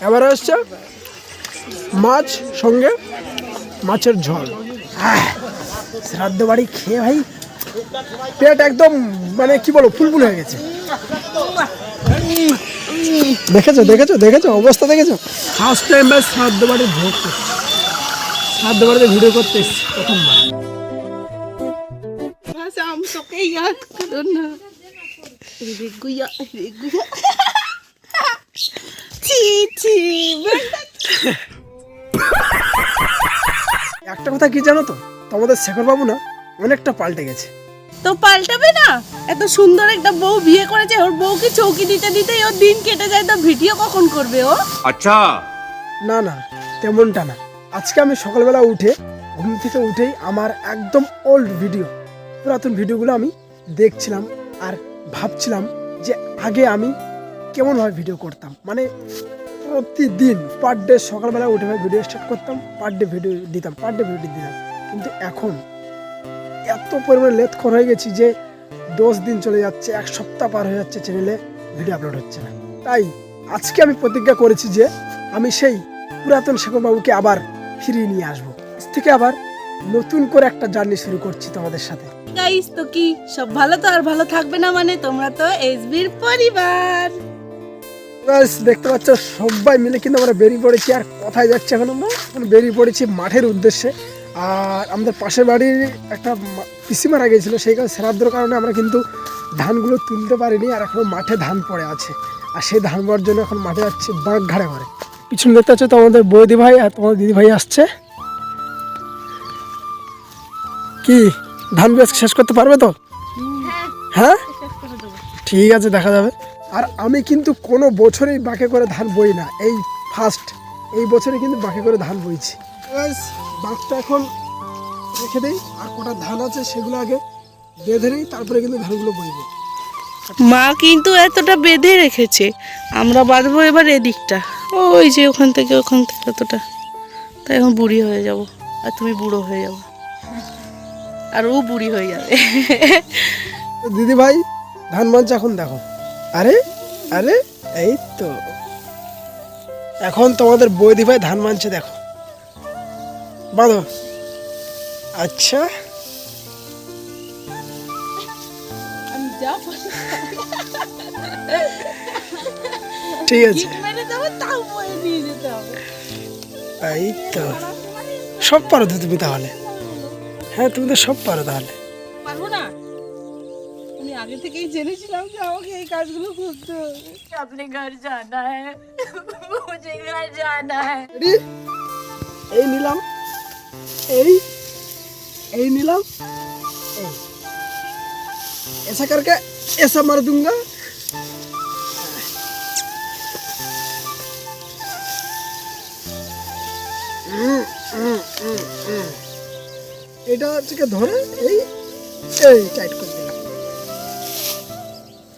এবারে হচ্ছে মাছ সঙ্গে মাছের ঝোল শ্রাদ্ধ বাড়ি খেয়ে ভাই পেট একদম মানে কি বলব ফুলফুল হয়ে গেছে দেখেছ দেখেছ দেখেছ অবস্থা দেখেছ ফার্স্ট টাইম ভাই শ্রাদ্ধ বাড়ি ভোগ করছি শ্রাদ্ধ বাড়িতে ভিডিও করতে এসেছি প্রথমবার. Riguya, riguya. Chi chi. একটা কথা কি জানো তো? তোমাদের শেখর বাবু না অনেকটা পাল্টে গেছে। তো পাল্টাবে না? এত সুন্দর একটা বউ বিয়ে করেছে ওর বউকে চৌকি দিতে দিতে ওর দিন কেটে যায় তো ভিডিও কখন করবে ও? আচ্ছা। না না তেমনটা না। আজকে আমি সকালবেলা উঠে ঘুম থেকে উঠেই আমার একদম ওল্ড ভিডিও পুরাতন ভিডিওগুলো আমি দেখছিলাম আর ভাবছিলাম যে আগে আমি কেমন ভাবে ভিডিও করতাম। মানে প্রতিদিন পার ডে সকালবেলা উঠে ভাই ভিডিও স্টার্ট করতাম পার ডে ভিডিও দিতাম পার ডে ভিডিও দিতাম। কিন্তু এখন এত পরিমাণে লেথখর হয়ে গেছি যে দশ দিন চলে যাচ্ছে, এক সপ্তাহ পার হয়ে যাচ্ছে চ্যানেলে ভিডিও আপলোড হচ্ছে না। তাই আজকে আমি প্রতিজ্ঞা করেছি যে আমি সেই পুরাতন শেখর বাবুকে আবার ফিরিয়ে নিয়ে আসব। আজ থেকে আবার নতুন করে একটা জার্নি শুরু করছি তোমাদের সাথে। গাইস তো কি, সব ভালো তো আর ভালো থাকবে না মানে তোমরা তো এসবির পরিবার। দেখতে পাচ্ছ সবাই মিলে কিন্তু আমরা বেরিয়ে পড়েছি। আর কোথায় যাচ্ছি এখন আমরা? এখন বেরিয়ে পড়েছি মাঠের উদ্দেশ্যে। আর আমাদের পাশের বাড়ির একটা পিসি মারা গিয়েছিল সেই কারণে শ্রাদ্ধর কারণে আমরা কিন্তু ধানগুলো তুলতে পারিনি আর এখন মাঠে ধান পড়ে আছে। আর সেই ধান পড়ার জন্য এখন মাঠে যাচ্ছে বাঁক ঘাড়ে ঘরে। পিছনে দেখতে পাচ্ছ তোমাদের বৌদি ভাই আর তোমাদের দিদি ভাই আসছে। কি? ধান বেশ শেষ করতে পারবে তো? হ্যাঁ? ঠিক আছে দেখা যাবে। আর আমি কিন্তু কোনো বছরেই বাঁকে করে ধান বই না। এই ফার্স্ট এই বছরে কিন্তু বাঁকে করে ধান বইছি। বাঁকটা এখন রেখে দিই। আর কটা ধান আছে সেগুলো আগে বেঁধে নেই তারপরে কিন্তু ধানগুলো বইবো। মা কিন্তু এতটা বেঁধে রেখেছে। আমরা বাঁধবো এবার এদিকটা। ওই যে ওখান থেকে ওখান থেকে এতটা। তাই এখন বুড়ি হয়ে যাব। আর তুমি বুড়ো হয়ে যাব। আর ও বুড়ি হয়ে যাবে। দিদি ভাই ধান বানছে এখন দেখো। আরে আরে এই তো। এখন তোমাদের বৌদি ভাই ধান মানছে দেখো। বাঁধো। আচ্ছা। ঠিক আছে। এই তো। সব পারো তো তুমি তাহলে। হ্যাঁ তুমি তো সব পারো তাহলে। পারব না? আগে থেকেই জেনেছিলাম যে আমাকে এই কাজগুলো করতে হবে अपने घर जाना है मुझे घर जाना है Ready? এই নিলাম এই এই নিলাম এই ऐसा करके ऐसा मार दूंगा উম, উম, উম, উম। এটা থেকে ধরে এই এই টাইট করে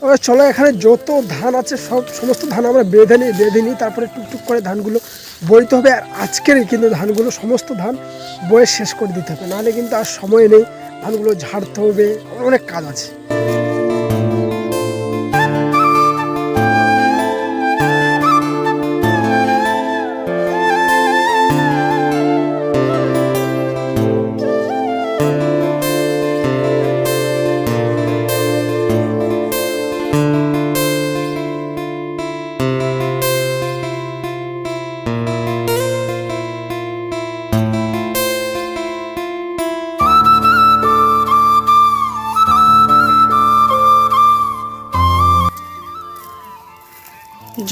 তবে চলো, এখানে যত ধান আছে, সব সমস্ত ধান আমরা বেঁধে নিই বেঁধে নিই, তারপরে টুকটুক করে ধানগুলো বইতে হবে। আর আজকের কিন্তু ধানগুলো সমস্ত ধান বয়ে শেষ করে দিতে হবে। নাহলে কিন্তু আর সময় নেই, ধানগুলো ঝাড়তে হবে। অনেক কাজ আছে।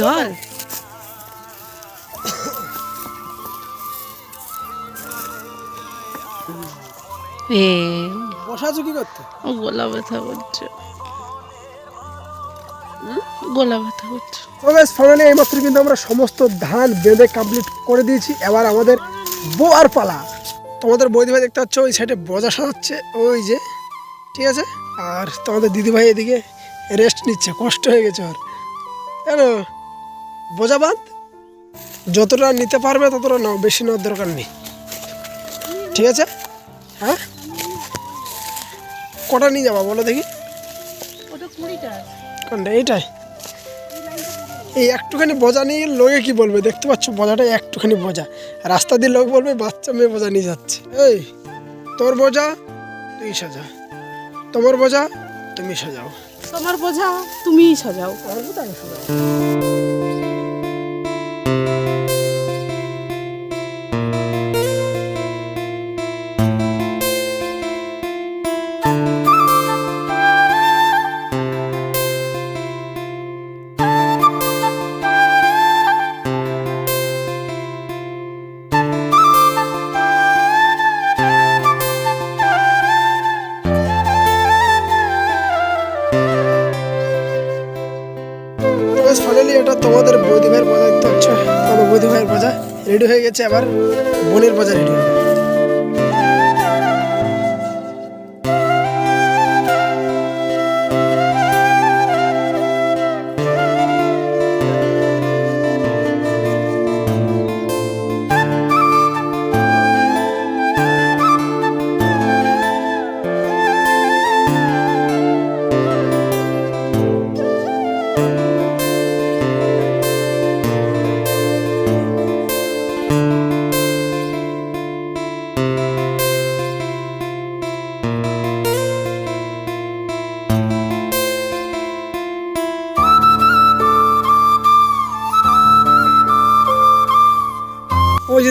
জল। এ বসা কি করতে? গোলা ব্যথা করছে। গোলা ব্যথা করছে। ফাইনালি এইমাত্র কিন্তু আমরা সমস্ত ধান বেঁধে কমপ্লিট করে দিয়েছি। এবার আমাদের বোয়ার পালা। তোমাদের বৌদিভাই দেখতে পাচ্ছ ওই সাইডে বজা সাজাচ্ছে। ওই যে ঠিক আছে? আর তোমাদের দিদি ভাই এদিকে রেস্ট নিচ্ছে। কষ্ট হয়ে গেছে ওর। কেন? বোঝা বাঁধ যতটা নিতে পারবে ততটা নাও বেশি নেওয়ার দরকার নেই। ঠিক আছে? হ্যাঁ? কটা নিয়ে যাবা বলো দেখি? কোনটা? এইটাই। এই একটুখানি বোঝা নিয়ে লোকে কি বলবে? দেখতে পাচ্ছ বোঝাটা একটুখানি বোঝা। রাস্তা দিয়ে লোক বলবে বাচ্চা মেয়ে বোঝা নিয়ে যাচ্ছে। এই তোর বোঝা তুই সাজা। তোমার বোঝা তুমি সাজাও। তোমার বোঝা তুমিই সাজাও। বোঝা আমি সাজাও রেডি হয়ে গেছে আবার বোনের বাজার রেডি হয়ে ওই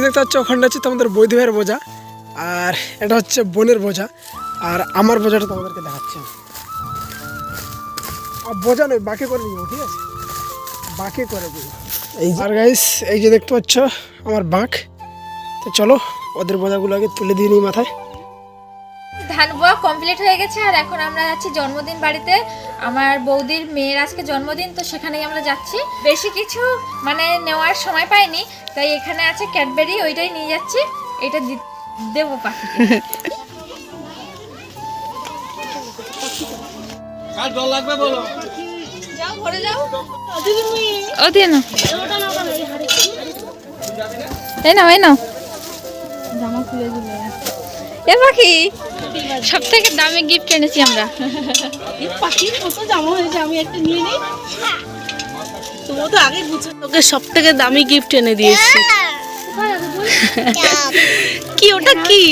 দেখতে পাচ্ছ ওখানটা হচ্ছে তোমাদের বৌদি ভাইয়ের বোঝা আর এটা হচ্ছে বোনের বোঝা আর আমার বোঝাটা তোমাদেরকে দেখাচ্ছি। আর বোঝা নয় বাকি করে নিও ঠিক আছে? বাকি করে দিও এই আর গাইস এই যে দেখতে পাচ্ছ আমার বাঁক। তো চলো ওদের বোঝাগুলো আগে তুলে দিয়ে নিই মাথায়। ধান বোয়া কমপ্লিট হয়ে গেছে আর এখন আমরা যাচ্ছি জন্মদিন বাড়িতে। আমার বৌদির মেয়ের আজকে জন্মদিন তো সেখানেই আমরা যাচ্ছি। বেশি কিছু মানে নেওয়ার সময় পাইনি তাই এখানে আছে ক্যাডবেরি ওইটাই নিয়ে যাচ্ছি। এটা দি- দেবো পাখিকে। যাও ঘরে যাও। ও দিয়ে নাও। এই নাও এই নাও। জামা খুলে দিলে। এ পাখি। সব থেকে দামি গিফট এনেছি আমরা। পাখির মতো জামা হয়েছে আমি একটা নিয়ে নিই। তো আগে বুঝে তোকে সব থেকে দামি গিফট এনে দিয়েছি। কি ওটা কি?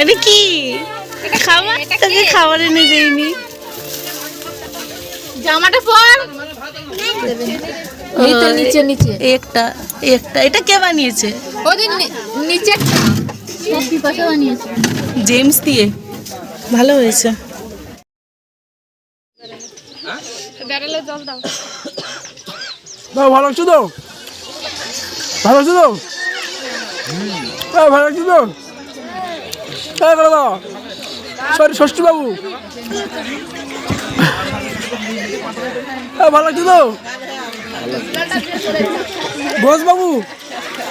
এটা কি? খাবার তোকে খাবার এনে দেইনি। জামাটা পর। নিচে নিচে। একটা একটা। এটা কে বানিয়েছে? ওদের নিচে একটা। জেমস দিয়ে। ভালো হয়েছে। বেড়ালে জল দাও। দাও ভালো লাগছে তো? ভালো লাগছে তো? হ্যাঁ ভালো লাগছে তো? হ্যাঁ করে দাও। সরি ষষ্ঠী বাবু হ্যাঁ ভালো লাগছে তো? ঘোষ বাবু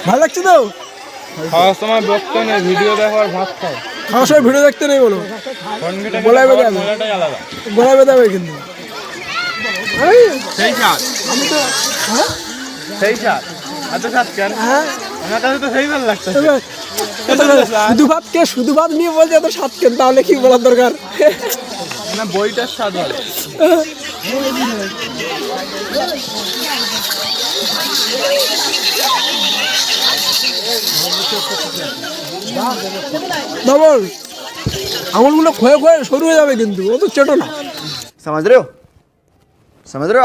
ভালো লাগছে তো? খাওয়ার সময় বকতে নেই ভিডিও দেখো আর ভাত খাও। খাওয়ার সময় ভিডিও দেখতে নেই বলো? বলাই বেঁধে হবে কিন্তু। সেই স্বাদ আমি তো হ্যাঁ? সেই স্বাদ এত স্বাদ কেন? হ্যাঁ? আমার কাছে তো সেই ভালো লাগছে শুধু ভাত কে শুধু ভাত নিয়ে বলছে এত স্বাদ কেন? তাহলে কি বলার দরকার? না বইটার স্বাদ ভালো। ডবল আঙুলগুলো ক্ষয়ে ক্ষয়ে সরু হয়ে যাবে কিন্তু ও তো চেটো না। সমাজ রেও সমাজ রে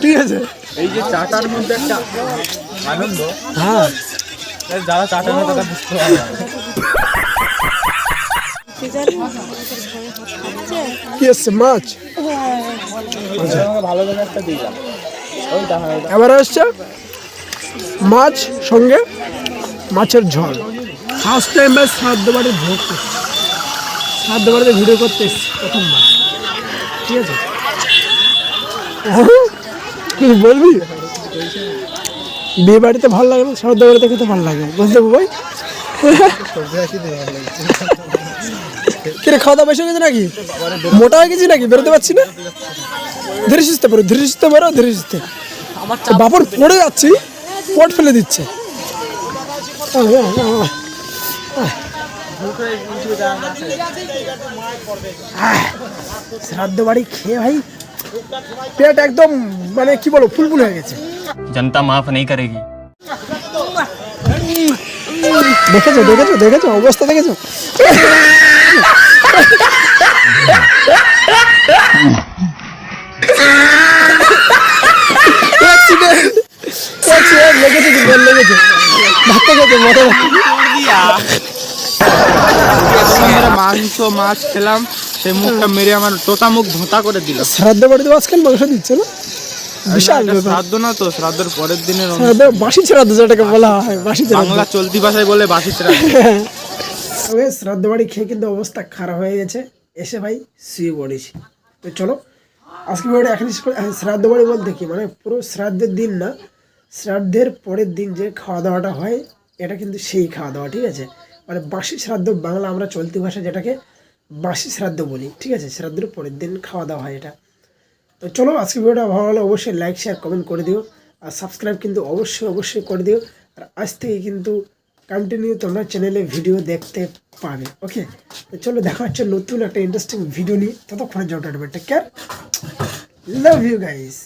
ঠিক আছে। এই যে চাটার মধ্যে একটা আনন্দ হ্যাঁ। যারা না তারা বুঝতে পারে আছে আচ্ছা। মাছ মাছ সঙ্গে মাছের ঝোল। ফার্স্ট টাইম ভাই শ্রাদ্ধ বাড়ির ভোগ করছি। শ্রাদ্ধ বাড়িতে ভিডিও করতে এসছি প্রথমবার। ঠিক আছে? কিছু বলবি? বিয়ে বাড়িতে ভালো লাগে না শ্রাদ্ধ বাড়িতে খেতে ভালো লাগে বুঝতে ভাই? কিরে খাওয়া দাওয়া বেশি হয়ে গেছে নাকি? মোটা হয়ে গেছি নাকি? বেরোতে পারছি না? ধীরে সুস্থে বেরো ধীরে সুস্থে বেরো ধীরে সুস্থে। বাপর পড়ে যাচ্ছি পট ফেলে দিচ্ছে। শ্রাদ্ধ বাড়ি খেয়ে ভাই পেট একদম মানে কি বলো ফুলফুল হয়ে গেছে। জনতা মাফ নেই করেগি দেখেছ দেখেছ দেখেছ অবস্থা দেখেছ? মাংস মাছ খেলাম সেই মুখটা মেরে আমার তোতা মুখ ভোঁতা করে দিল। শ্রাদ্ধ বাড়িতে আজকাল মাংস দিচ্ছে না? বিশাল শ্রাদ্ধ না তো শ্রাদ্ধের পরের দিনের বাসি শ্রাদ্ধ যেটাকে বলা হয় বাসি বাংলা চলতি ভাষায় বলে বাসি শ্রাদ্ধ। শ্রাদ্ধ বাড়ি খেয়ে কিন্তু অবস্থা খারাপ হয়ে গেছে। এসে ভাই শুয়ে পড়েছি। তো চলো আজকে ভিডিওটা এখন শ্রাদ্ধ বাড়ি বলতে কি? মানে পুরো শ্রাদ্ধের দিন না শ্রাদ্ধের পরের দিন যে খাওয়া দাওয়াটা হয় এটা কিন্তু সেই খাওয়া দাওয়া ঠিক আছে? মানে বাসি শ্রাদ্ধ বাংলা আমরা চলতি ভাষা যেটাকে বাসি শ্রাদ্ধ বলি, ঠিক আছে? শ্রাদ্ধের পরের দিন খাওয়া দাওয়া হয় এটা। তো চলো, আজকে ভিডিওটা ভালো লাগলে অবশ্যই লাইক শেয়ার কমেন্ট করে দিও। আর সাবস্ক্রাইব কিন্তু অবশ্যই অবশ্যই করে দিও। আর আজ থেকে কিন্তু কন্টিনিউ তোমরা চ্যানেলে ভিডিও দেখতে পাবে ওকে তো চলো, দেখা হচ্ছে নতুন একটা ইন্টারেস্টিং ভিডিও নিয়ে। ততক্ষণে job take care love you guys